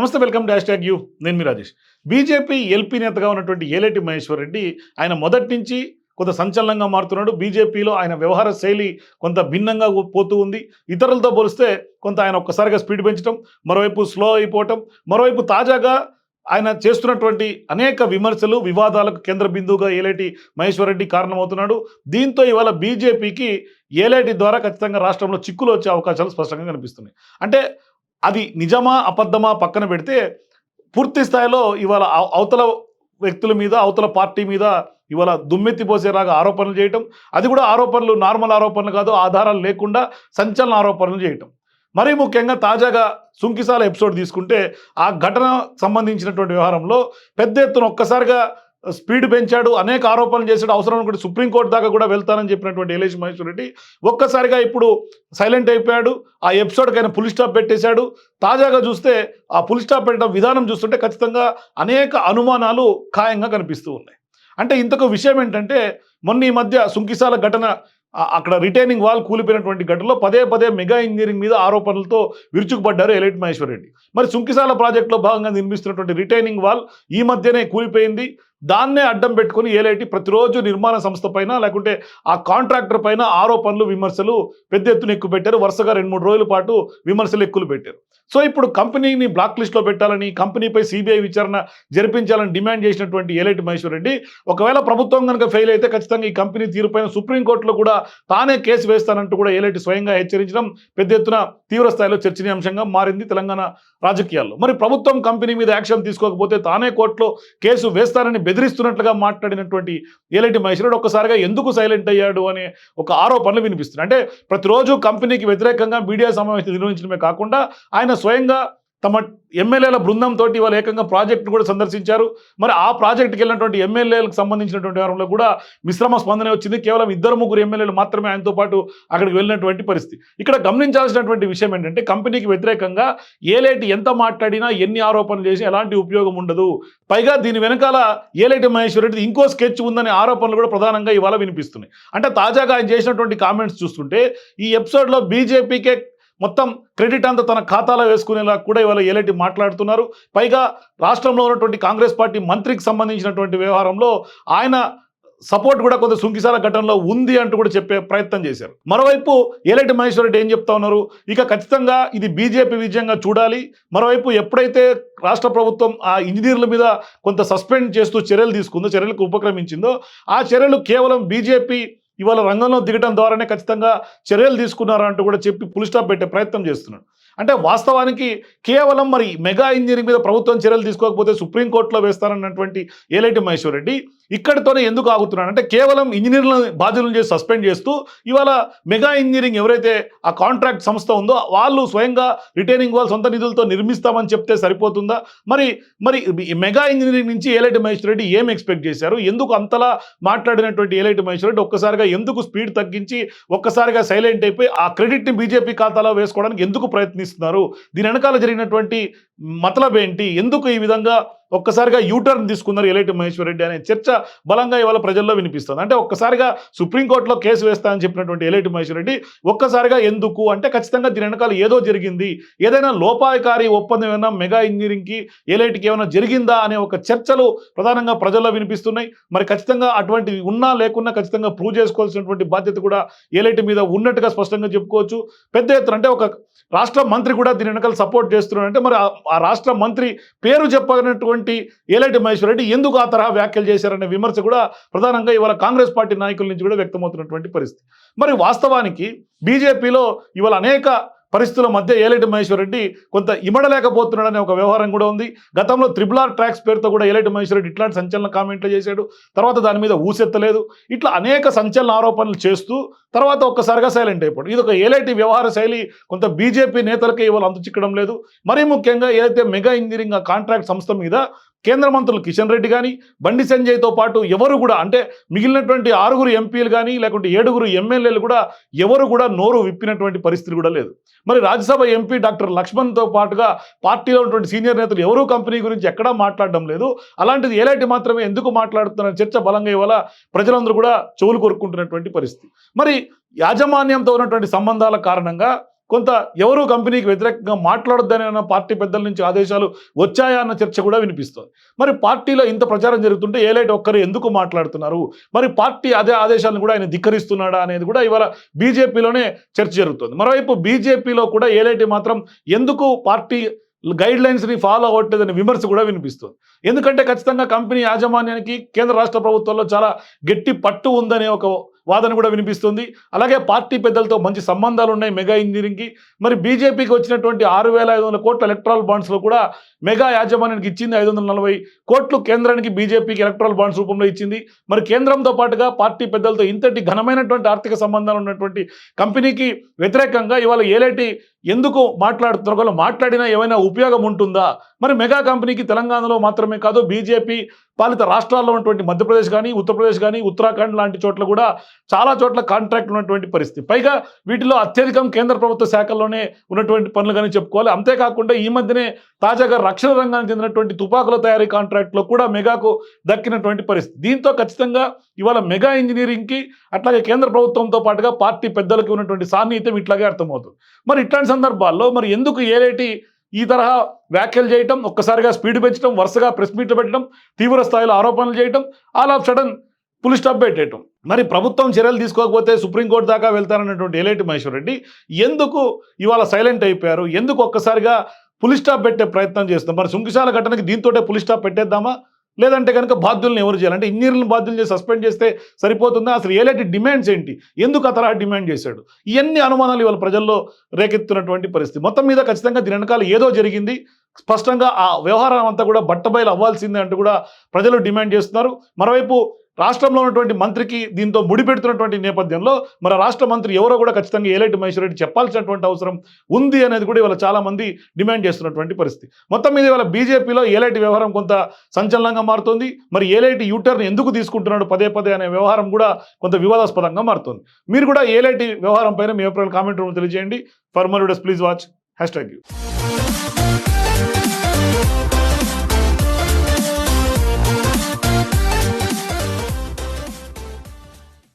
నమస్తే welcome dash tag you. నేను మీ Rajesh. BJP LP నేతగా ఉన్నటువంటి ఏలేటి మహేశ్వర్ రెడ్డి ఆయన మొదటి నుంచి కొంత సంచలనంగా మారుతున్నాడు. బీజేపీలో ఆయన వ్యవహార శైలి కొంత భిన్నంగా పోతూ ఉంది. ఇతరులతో పోలిస్తే కొంత ఆయన ఒక్కసారిగా స్పీడ్ పెంచడం మరోవైపు స్లో అయిపోవటం మరోవైపు తాజాగా ఆయన చేస్తున్నటువంటి అనేక విమర్శలు వివాదాలకు కేంద్ర బిందువుగా ఏలేటి మహేశ్వర రెడ్డి కారణమవుతున్నాడు. దీంతో ఇవాళ బీజేపీకి ఏలేటి ద్వారా ఖచ్చితంగా రాష్ట్రంలో చిక్కులు వచ్చే అవకాశాలు స్పష్టంగా కనిపిస్తున్నాయి. అంటే అది నిజమా అబద్ధమా పక్కన పెడితే పూర్తి స్థాయిలో ఇవాళ అవ- అవతల వ్యక్తుల మీద అవతల పార్టీ మీద ఇవాళ దుమ్మెత్తిపోసేలాగా ఆరోపణలు చేయటం అది కూడా ఆరోపణలు నార్మల్ ఆరోపణలు కాదు ఆధారాలు లేకుండా సంచలన ఆరోపణలు చేయటం. మరీ ముఖ్యంగా తాజాగా సుంకిసాల ఎపిసోడ్ తీసుకుంటే ఆ ఘటన సంబంధించినటువంటి వ్యవహారంలో పెద్ద ఎత్తున ఒక్కసారిగా స్పీడ్ పెంచాడు అనేక ఆరోపణలు చేశాడు. అవసరం అనుకుంటే సుప్రీంకోర్టు దాకా కూడా వెళ్తానని చెప్పినటువంటి ఏలేష్ మహేశ్వర్ రెడ్డి ఒక్కసారిగా ఇప్పుడు సైలెంట్ అయిపోయాడు. ఆ ఎపిసోడ్కి ఆయన పులి స్టాప్ పెట్టేశాడు. తాజాగా చూస్తే ఆ పులి స్టాప్ పెట్టడం విధానం చూస్తుంటే ఖచ్చితంగా అనేక అనుమానాలు ఖాయంగా కనిపిస్తూ ఉన్నాయి. అంటే ఇంతకు విషయం ఏంటంటే మొన్న ఈ మధ్య సుంకిసాల ఘటన అక్కడ రిటైనింగ్ వాల్ కూలిపోయినటువంటి ఘటనలో పదే పదే మెగా ఇంజనీరింగ్ మీద ఆరోపణలతో విరుచుకుపడ్డారు ఎలైట్ మహేశ్వర్ రెడ్డి. మరి సుంకిసాల ప్రాజెక్టులో భాగంగా నిర్మిస్తున్నటువంటి రిటైనింగ్ వాల్ ఈ మధ్యనే కూలిపోయింది. దాన్నే అడ్డం పెట్టుకుని ఏలైటి ప్రతిరోజు నిర్మాణ సంస్థ పైన లేకుంటే ఆ కాంట్రాక్టర్ పైన ఆరోపణలు విమర్శలు పెద్ద ఎత్తున ఎక్కువ పెట్టారు. వరుసగా రెండు మూడు రోజుల పాటు విమర్శలు ఎక్కువ పెట్టారు. సో ఇప్పుడు కంపెనీని బ్లాక్ లిస్ట్లో పెట్టాలని కంపెనీపై సిబిఐ విచారణ జరిపించాలని డిమాండ్ చేసినటువంటి ఏలైటి మహేశ్వర్ రెడ్డి ఒకవేళ ప్రభుత్వం కనుక ఫెయిల్ అయితే ఖచ్చితంగా ఈ కంపెనీ తీరుపైన సుప్రీంకోర్టులో కూడా తానే కేసు వేస్తానంటూ కూడా ఏలైటి స్వయంగా హెచ్చరించడం పెద్ద ఎత్తున తీవ్ర స్థాయిలో చర్చనీయాంశంగా మారింది తెలంగాణ రాజకీయాల్లో. మరి ప్రభుత్వం కంపెనీ మీద యాక్షన్ తీసుకోకపోతే తానే కోర్టులో కేసు వేస్తానని బెదిరిస్తున్నట్లుగా మాట్లాడినటువంటి ఏలటి మహేశ్వరుడు ఒక్కసారిగా ఎందుకు సైలెంట్ అయ్యాడు అనే ఒక ఆరోపణలు వినిపిస్తున్నాయి. అంటే ప్రతిరోజు కంపెనీకి వ్యతిరేకంగా మీడియా సమావేశం నిర్వహించడమే కాకుండా ఆయన స్వయంగా తమ ఎమ్మెల్యేల బృందంతో ఇవాళ ఏకంగా ప్రాజెక్టు కూడా సందర్శించారు. మరి ఆ ప్రాజెక్టుకి వెళ్ళినటువంటి ఎమ్మెల్యేలకు సంబంధించినటువంటి వారంలో కూడా మిశ్రమ స్పందన వచ్చింది. కేవలం ఇద్దరు ముగ్గురు ఎమ్మెల్యేలు మాత్రమే ఆయనతో పాటు అక్కడికి వెళ్ళినటువంటి పరిస్థితి. ఇక్కడ గమనించాల్సినటువంటి విషయం ఏంటంటే కంపెనీకి వ్యతిరేకంగా ఏలేటి ఎంత మాట్లాడినా ఎన్ని ఆరోపణలు చేసి ఎలాంటి ఉపయోగం ఉండదు. పైగా దీని వెనకాల ఏలేటి మహేశ్వర్ రెడ్డి ఇంకో స్కెచ్ ఉందనే ఆరోపణలు కూడా ప్రధానంగా ఇవాళ వినిపిస్తున్నాయి. అంటే తాజాగా ఆయన చేసినటువంటి కామెంట్స్ చూస్తుంటే ఈ ఎపిసోడ్లో బీజేపీకే మొత్తం క్రెడిట్ అంతా తన ఖాతాలో వేసుకునేలా కూడా ఇవాళ ఏలేటి మాట్లాడుతున్నారు. పైగా రాష్ట్రంలో ఉన్నటువంటి కాంగ్రెస్ పార్టీ మంత్రికి సంబంధించినటువంటి వ్యవహారంలో ఆయన సపోర్ట్ కూడా కొంత సుంకిసాల ఘటనలో ఉంది అంటూ కూడా చెప్పే ప్రయత్నం చేశారు. మరోవైపు ఏలటి మహేశ్వర రెడ్డి ఏం చెప్తా ఉన్నారు? ఇక ఖచ్చితంగా ఇది బీజేపీ విజయంగా చూడాలి. మరోవైపు ఎప్పుడైతే రాష్ట్ర ప్రభుత్వం ఆ ఇంజనీర్ల మీద కొంత సస్పెండ్ చేస్తూ చర్యలు తీసుకుందో చర్యలకు ఉపక్రమించిందో ఆ చర్యలు కేవలం బీజేపీ ఇవాళ రంగంలో దిగటం ద్వారానే ఖచ్చితంగా చర్యలు తీసుకున్నారంటూ కూడా చెప్పి పులి స్టాప్ పెట్టే ప్రయత్నం చేస్తున్నాడు. అంటే వాస్తవానికి కేవలం మరి మెగా ఇంజనీరింగ్ మీద ప్రభుత్వం చర్యలు తీసుకోకపోతే సుప్రీంకోర్టులో వేస్తానన్నటువంటి ఏలైటి మహేశ్వర్ రెడ్డి ఇక్కడితోనే ఎందుకు ఆగుతున్నాడు? అంటే కేవలం ఇంజనీర్లను బాధ్యతలు చేసి సస్పెండ్ చేస్తూ ఇవాళ మెగా ఇంజనీరింగ్ ఎవరైతే ఆ కాంట్రాక్ట్ సంస్థ ఉందో వాళ్ళు స్వయంగా రిటైనింగ్ వాళ్ళు సొంత నిధులతో నిర్మిస్తామని చెప్తే సరిపోతుందా? మరి మరి మెగా ఇంజనీరింగ్ నుంచి ఏలైటి మహేశ్వర్ రెడ్డి ఏం ఎక్స్పెక్ట్ చేశారు? ఎందుకు అంతలా మాట్లాడినటువంటి ఏలైట్ మహేశ్వర్ రెడ్డి ఒక్కసారిగా ఎందుకు స్పీడ్ తగ్గించి ఒక్కసారిగా సైలెంట్ అయిపోయి ఆ క్రెడిట్ని బీజేపీ ఖాతాలో వేసుకోవడానికి ఎందుకు ప్రయత్నిస్తున్నారు? దీని వెనకాల జరిగినటువంటి మతలబ్ ఏంటి ఎందుకు ఈ విధంగా ఒక్కసారిగా యూటర్న్ తీసుకున్నారు ఎలైటి మహేశ్వర్ రెడ్డి అనే చర్చ బలంగా ఇవాళ ప్రజల్లో వినిపిస్తుంది. అంటే ఒక్కసారిగా సుప్రీంకోర్టులో కేసు వేస్తానని చెప్పినటువంటి ఎలైటి మహేశ్వర్ రెడ్డి ఒక్కసారిగా ఎందుకు? అంటే ఖచ్చితంగా దీని వెనకాల ఏదో జరిగింది. ఏదైనా లోపాయకారి ఒప్పందం ఏమైనా మెగా ఇంజనీరింగ్కి ఎలైట్కి ఏమైనా జరిగిందా అనే ఒక చర్చలు ప్రధానంగా ప్రజల్లో వినిపిస్తున్నాయి. మరి ఖచ్చితంగా అటువంటి ఉన్నా లేకున్నా ఖచ్చితంగా ప్రూవ్ చేసుకోవాల్సినటువంటి బాధ్యత కూడా ఏలైటి మీద ఉన్నట్టుగా స్పష్టంగా చెప్పుకోవచ్చు. పెద్ద ఎత్తున అంటే ఒక రాష్ట్ర మంత్రి కూడా దీని వెనకాల సపోర్ట్ చేస్తున్నారంటే మరి ఆ- ఆ రాష్ట్ర మంత్రి పేరు చెప్పనటువంటి ఏలైటి మహేశ్వర్ రెడ్డి ఎందుకు ఆ తరహా వ్యాఖ్యలు చేశారనే విమర్శ కూడా ప్రధానంగా ఇవాళ కాంగ్రెస్ పార్టీ నాయకుల నుంచి కూడా వ్యక్తమవుతున్నటువంటి పరిస్థితి. మరి వాస్తవానికి బీజేపీలో ఇవాళ అనేక పరిస్థితుల మధ్య ఏలటి మహేశ్వర్ రెడ్డి కొంత ఇమడలేకపోతున్నాడనే ఒక వ్యవహారం కూడా ఉంది. గతంలో త్రిబుల్ ఆర్ ట్రాక్స్ పేరుతో కూడా ఏలటి మహేశ్వర్ రెడ్డి ఇట్లాంటి సంచలన కామెంట్లు చేశాడు. తర్వాత దాని మీద ఊసెత్తలేదు. ఇట్లా అనేక సంచలన ఆరోపణలు చేస్తూ తర్వాత ఒక్కసారిగా సైలెంట్ అయిపోయాడు. ఇది ఒక ఏలటి వ్యవహార శైలి. కొంత బీజేపీ నేతలకే ఇవాళ అందుచిక్కడం లేదు. మరీ ముఖ్యంగా ఏదైతే మెగా ఇంజనీరింగ్ కాంట్రాక్ట్ సంస్థ మీద కేంద్ర మంత్రులు కిషన్ రెడ్డి కానీ బండి సంజయ్తో పాటు ఎవరు కూడా అంటే మిగిలినటువంటి ఆరుగురు ఎంపీలు కానీ లేకుంటే ఏడుగురు ఎమ్మెల్యేలు కూడా ఎవరు కూడా నోరు విప్పినటువంటి పరిస్థితి కూడా లేదు. మరి రాజ్యసభ ఎంపీ డాక్టర్ లక్ష్మణ్తో పాటుగా పార్టీలో ఉన్నటువంటి సీనియర్ నేతలు ఎవరూ కంపెనీ గురించి ఎక్కడా మాట్లాడడం లేదు. అలాంటిది ఏలాంటి మాత్రమే ఎందుకు మాట్లాడుతున్న చర్చ బలంగా ఇవాళ ప్రజలందరూ కూడా చెవులు కొరుక్కుంటున్నటువంటి పరిస్థితి. మరి యాజమాన్యంతో ఉన్నటువంటి సంబంధాల కారణంగా కొంత ఎవరు కంపెనీకి వ్యతిరేకంగా మాట్లాడొద్దని అన్న పార్టీ పెద్దల నుంచి ఆదేశాలు వచ్చాయా అన్న చర్చ కూడా వినిపిస్తుంది. మరి పార్టీలో ఇంత ప్రచారం జరుగుతుంటే ఏలైట్ ఒక్కరు ఎందుకు మాట్లాడుతున్నారు? మరి పార్టీ అదే ఆదేశాలను కూడా ఆయన ధిక్కరిస్తున్నాడా అనేది కూడా ఇవాళ బీజేపీలోనే చర్చ జరుగుతుంది. మరోవైపు బీజేపీలో కూడా ఏలైటి మాత్రం ఎందుకు పార్టీ గైడ్ లైన్స్ని ఫాలో అవ్వట్లేదనే విమర్శ కూడా వినిపిస్తుంది. ఎందుకంటే ఖచ్చితంగా కంపెనీ యాజమాన్యానికి కేంద్ర రాష్ట్ర ప్రభుత్వాల్లో చాలా గట్టి పట్టు ఉందనే ఒక వాదన కూడా వినిపిస్తుంది. అలాగే పార్టీ పెద్దలతో మంచి సంబంధాలు ఉన్నాయి మెగా ఇంజనీరింగ్కి. మరి బీజేపీకి వచ్చినటువంటి ఆరు వేల ఐదు వందల కోట్ల ఎలక్ట్రాల్ బాండ్స్లో కూడా మెగా యాజమాన్యానికి ఇచ్చింది ఐదు వందల నలభై కోట్లు కేంద్రానికి బీజేపీకి ఎలక్ట్రాల్ బాండ్స్ రూపంలో ఇచ్చింది. మరి కేంద్రంతో పాటుగా పార్టీ పెద్దలతో ఇంతటి ఘనమైనటువంటి ఆర్థిక సంబంధాలు ఉన్నటువంటి కంపెనీకి వ్యతిరేకంగా ఇవాళ ఏలేటి ఎందుకు మాట్లాడుతున్నారు? ఒకవేళ మాట్లాడినా ఏమైనా ఉపయోగం ఉంటుందా? మరి మెగా కంపెనీకి తెలంగాణలో మాత్రమే కాదు బీజేపీ పాలిత రాష్ట్రాల్లో ఉన్నటువంటి మధ్యప్రదేశ్ కానీ ఉత్తరప్రదేశ్ కానీ ఉత్తరాఖండ్ లాంటి చోట్ల కూడా చాలా చోట్ల కాంట్రాక్ట్ ఉన్నటువంటి పరిస్థితి. పైగా వీటిలో అత్యధికం కేంద్ర ప్రభుత్వ శాఖల్లోనే ఉన్నటువంటి పనులు కానీ చెప్పుకోవాలి. అంతేకాకుండా ఈ మధ్యనే తాజాగా రక్షణ రంగానికి చెందినటువంటి తుపాకుల తయారీ కాంట్రాక్ట్లో కూడా మెగాకు దక్కినటువంటి పరిస్థితి. దీంతో ఖచ్చితంగా ఇవాళ మెగా ఇంజనీరింగ్కి అట్లాగే కేంద్ర ప్రభుత్వంతో పాటుగా పార్టీ పెద్దలకు ఉన్నటువంటి సాన్నిహిత్యం ఇట్లాగే అర్థమవుతుంది. మరి ఇట్లాంటి సందర్భాల్లో మరి ఎందుకు ఏలేటి ఈ తరహా వ్యాఖ్యలు చేయటం ఒక్కసారిగా స్పీడ్ పెంచడం వరుసగా ప్రెస్ మీట్లు పెట్టడం తీవ్ర స్థాయిలో ఆరోపణలు చేయటం all of sudden full stop పెట్టేయటం. మరి ప్రభుత్వం చర్యలు తీసుకోకపోతే సుప్రీంకోర్టు దాకా వెళ్తారన్నటువంటి ఏలేటి మహేశ్వర్ రెడ్డి ఎందుకు ఇవాళ సైలెంట్ అయిపోయారు? ఎందుకు ఒక్కసారిగా పులి స్టాప్ పెట్టే ప్రయత్నం చేస్తాం మరి సుంకిశాల ఘటనకి దీంతోటే పులి స్టాప్ పెట్టేద్దామా? లేదంటే కనుక బాధ్యులను ఎవరు చేయాలి? అంటే ఇంజనీర్లను బాధ్యులు చేసి సస్పెండ్ చేస్తే సరిపోతుందా? అసలు ఏలాంటి డిమాండ్స్ ఏంటి? ఎందుకు అతను డిమాండ్ చేశాడు? ఇవన్నీ అనుమానాలు ఇవాళ ప్రజల్లో రేకెత్తున్నటువంటి పరిస్థితి. మొత్తం మీద ఖచ్చితంగా దీని వెనకాల ఏదో జరిగింది. స్పష్టంగా ఆ వ్యవహారం అంతా కూడా బట్టబయలు అవ్వాల్సిందే అంటూ కూడా ప్రజలు డిమాండ్ చేస్తున్నారు. మరోవైపు రాష్ట్రంలో ఉన్నటువంటి మంత్రికి దీంతో ముడిపెడుతున్నటువంటి నేపథ్యంలో మన రాష్ట్ర మంత్రి ఎవరో కూడా ఖచ్చితంగా ఏలటి మహేశ్వర రెడ్డి చెప్పాల్సినటువంటి అవసరం ఉంది అనేది కూడా ఇవాళ చాలా మంది డిమాండ్ చేస్తున్నటువంటి పరిస్థితి. మొత్తం మీద ఇవాళ బీజేపీలో ఏలేటి వ్యవహారం కొంత సంచలనంగా మారుతుంది. మరి ఏలేటి యూటర్న్ ఎందుకు తీసుకుంటున్నాడు పదే పదే అనే వ్యవహారం కూడా కొంత వివాదాస్పదంగా మారుతుంది. మీరు కూడా ఏలేటి వ్యవహారం పైన మీ అభిప్రాయాలు కామెంట్ రూమ్ తెలియజేయండి. For more please watch. Hashtag you.